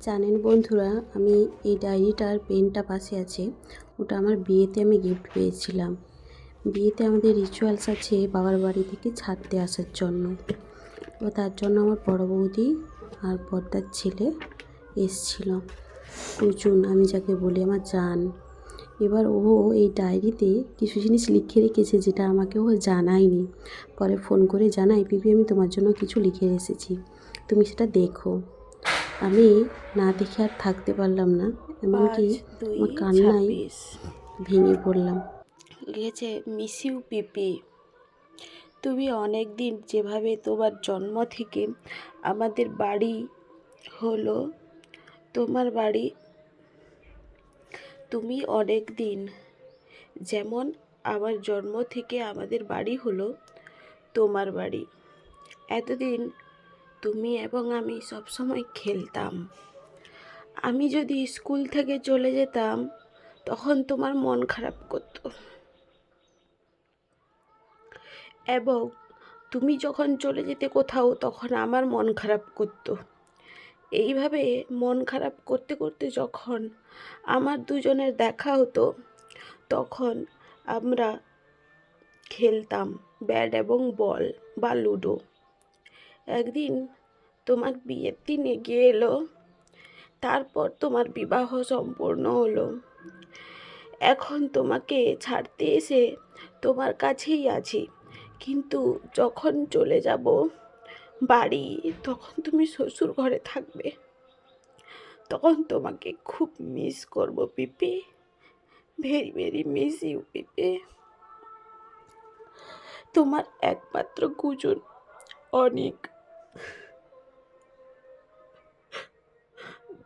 জানেন বন্ধুরা, আমি এই ডায়েরিটার পেনটা পাশে আছে। ওটা আমার বিয়েতে আমি গিফট পেয়েছিলাম। বিয়েতে আমাদের রিচুয়ালস আছে বাবার বাড়ি থেকে ছাড়তে আসার জন্য। ও তার জন্য আমার বড় বৌদি আর বড়দার ছেলে এসছিল টুচুন আমি যাকে বলি আমার জান। এবার ও এই ডায়েরিতে কিছু জিনিস লিখে রেখেছে যেটা আমাকে ও জানায়নি। পরে ফোন করে জানাই পিপি আমি তোমার জন্য কিছু লিখে এসেছি। তুমি সেটা দেখো। আমি না দেখে আর থাকতে পারলাম না এমনকি আমার কান্নায় ভেঙে পড়লাম। লিখেছে মিস ইউ পিপি। তুমি অনেক দিন যেভাবে তোমার জন্ম থেকে আমাদের বাড়ি হলো তোমার বাড়ি তুমি অনেক দিন যেমন আমার জন্ম থেকে আমাদের বাড়ি হলো তোমার বাড়ি। এতদিন তুমি এবং আমি সবসময় খেলতাম। আমি যদি স্কুল থেকে চলে যেতাম, তখন তোমার মন খারাপ করতো। এবং তুমি যখন চলে যেতে কোথাও, তখন আমার মন খারাপ করতো। এইভাবে মন খারাপ করতে করতে যখন আমার দুজনের দেখা হতো, তখন আমরা খেলতাম ব্যাট এবং বল বা লুডো। একদিন তোমার বিয়ের দিন এগিয়ে এলো তারপর তোমার বিবাহ সম্পূর্ণ হলো। এখন তোমাকে ছাড়তে এসে তোমার কাছেই আছি, কিন্তু যখন চলে যাব বাড়ি, তখন তুমি শ্বশুর ঘরে থাকবে। তখন তোমাকে খুব মিস করব, Pipi. Very very miss you Pipi. তোমার একমাত্র গুজন, অনেক।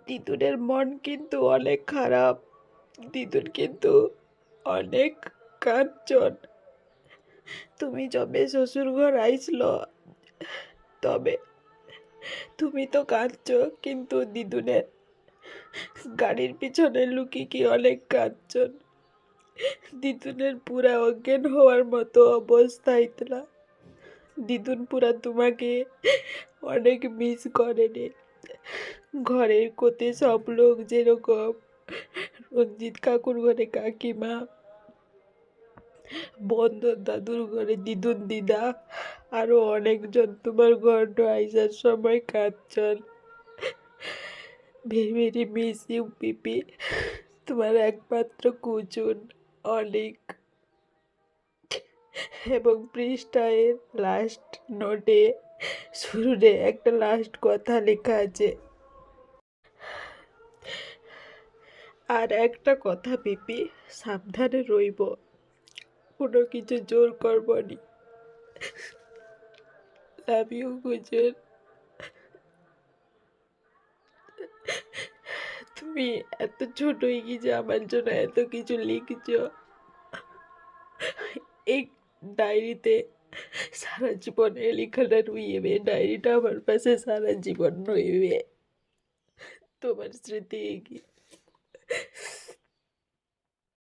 দিদুনের মন কিন্তু অনেক খারাপ। দিদুন কিন্তু অনেক কাঁদছন তুমি যবে শ্বশুর ঘর আইসল, তবে তুমি তো কাঁদছ, কিন্তু দিদুনের গাড়ির পিছনে লুকি কি অনেক কাঁদছন দিদুনের পুরা অজ্ঞান হওয়ার মতো অবস্থা ইতলা। দিদুন পুরা তোমাকে অনেক মিস করেনি। ঘরের কোতে সব লোক যেরকম। রঞ্জিত কাকুর ঘরে কাকিমা, বন্ধন দাদুর ঘরে দিদুন দিদা আরও অনেকজন তোমার ঘর আইসার সময় কাঁদছন। ভেরি মিস ইউ পিপি, তোমার একমাত্র কুচুন অনেক। এবং পৃষ্ঠায়ের লাস্ট নোটে শুরুতে একটা লাস্ট কথা লেখা আছে। আর একটা কথা, পিপি, সাবধানে রইব। কোনো কিছু জোর করবনি লাভ ইউ গুজর। তুমি এত ছোট হয়ে গেছে আমার জন্য এত কিছু লিখছ। এই ডায়েরিতে সারা জীবন এই লেখাটা রইবে ডায়েরিটা আমার পাশে সারা জীবন রইবে তোমার স্মৃতি এগিয়ে